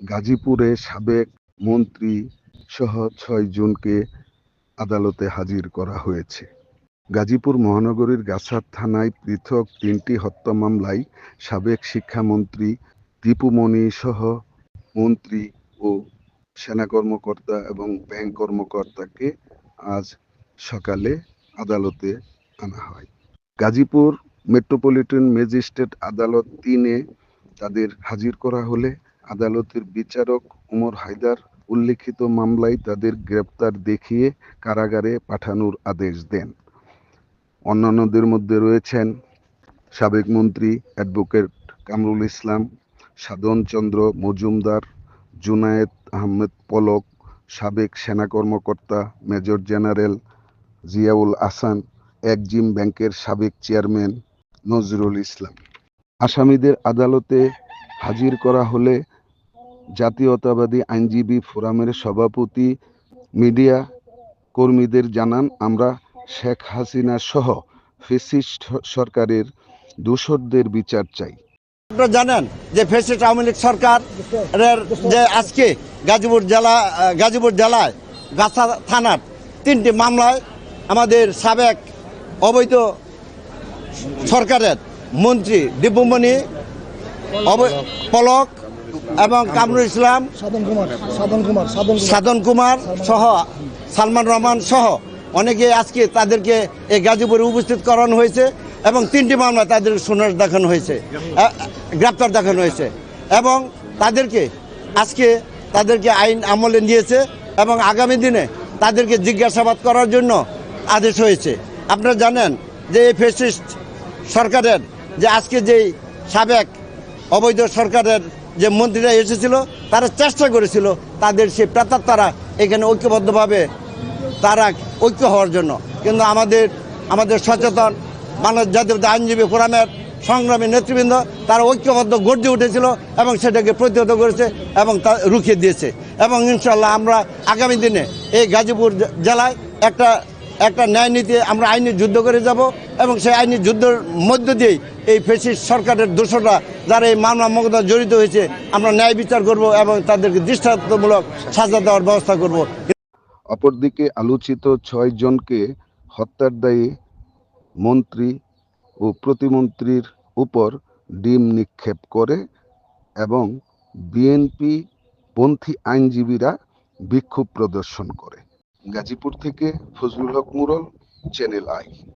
গাজীপুরে সাবেক মন্ত্রী সহ ছয় জনকে আদালতে হাজির করা হয়েছে। গাজীপুর মহানগরীর গাছার থানায় পৃথক তিনটি হত্যা মামলায় সাবেক শিক্ষামন্ত্রী দীপুমণি সহ মন্ত্রী ও সেনা কর্মকর্তা এবং ব্যাংক কর্মকর্তাকে আজ সকালে আদালতে আনা হয়। গাজীপুর মেট্রোপলিটন ম্যাজিস্ট্রেট আদালত তিনে তাদের হাজির করা হলে আদালতের বিচারক ওমর হায়দার উল্লেখিত মামলায় তাদের গ্রেপ্তার দেখিয়ে কারাগারে পাঠানোর আদেশ দেন। অন্যান্যদের মধ্যে রয়েছেন সাবেক মন্ত্রী অ্যাডভোকেট কামরুল ইসলাম, সাধন চন্দ্র মজুমদার, জুনায়েদ আহমেদ পলক, সাবেক সেনা কর্মকর্তা মেজর জেনারেল জিয়াউল আসান একজিম ব্যাংকের সাবেক চেয়ারম্যান নজরুল ইসলাম। আসামিদের আদালতে হাজির করা হলে জাতীয়তাবাদী আইনজীবী ফোরামের সভাপতি, মিডিয়া কর্মীদের জানান, আমরা শেখ হাসিনা সহ ফেসিস্ট সরকারের দোষরদের বিচার চাই। আপনারা জানেন যে ফেসিস্ট আওয়ামী লীগ সরকারের যে আজকে গাজীপুর জেলা গাজীপুর জেলায় গাছা থানার তিনটি মামলায় আমাদের সাবেক অবৈধ সরকারের মন্ত্রী অবৈ- পলক এবং কামরুল ইসলাম সাধন কুমার সাধন কুমার সাধন কুমার। সহ সালমান রহমান সহ অনেকে আজকে তাদেরকে এই গাজীপুরে উপস্থিত করানো হয়েছে এবং তিনটি মামলা তাদের শুনানি দেখানো হয়েছে গ্রেপ্তার দেখানো হয়েছে এবং তাদেরকে আজকে তাদেরকে আইন আমলে নিয়েছে এবং আগামী দিনে তাদেরকে জিজ্ঞাসাবাদ করার জন্য আদেশ হয়েছে। আপনারা জানেন যে এই ফেসিস্ট সরকারের যে আজকে যেই সাবেক অবৈধ সরকারের যে মন্ত্রীরা এসেছিল, তারা চেষ্টা করেছিল তাদের সেই প্রেতাত্মারা এখানে ঐক্যবদ্ধভাবে তারা ঐক্য হওয়ার জন্য। কিন্তু আমাদের আমাদের সচেতন মানব জাতীয় আইনজীবী ফোরামের সংগ্রামী নেতৃবৃন্দ, তারা ঐক্যবদ্ধ গর্জে উঠেছিল এবং সেটাকে প্রতিহত করেছে এবং তা রুখিয়ে দিয়েছে। এবং ইনশাল্লাহ আমরা আগামী দিনে এই গাজীপুর জেলায় একটা একটা ন্যায় নীতি, আমরা আইনি যুদ্ধ করে যাব এবং সেই আইনি যুদ্ধের মধ্য দিয়েই এই ফেসিস্ট সরকারের দোষরা যারা এই মামলা মোকদ্দমা জড়িত হয়েছে, আমরা ন্যায় বিচার করব এবং তাদেরকে দৃষ্টান্তমূলক সাজা দেওয়ার ব্যবস্থা করব। অপরদিকে আলোচিত ছয় জনকে হত্যার দায়ে মন্ত্রী ও প্রতিমন্ত্রীর উপর ডিম নিক্ষেপ করে এবং বিএনপি পন্থী আইনজীবীরা বিক্ষোভ প্রদর্শন করে। গাজীপুর থেকে ফজলুল হক মুরল চ্যানেল আই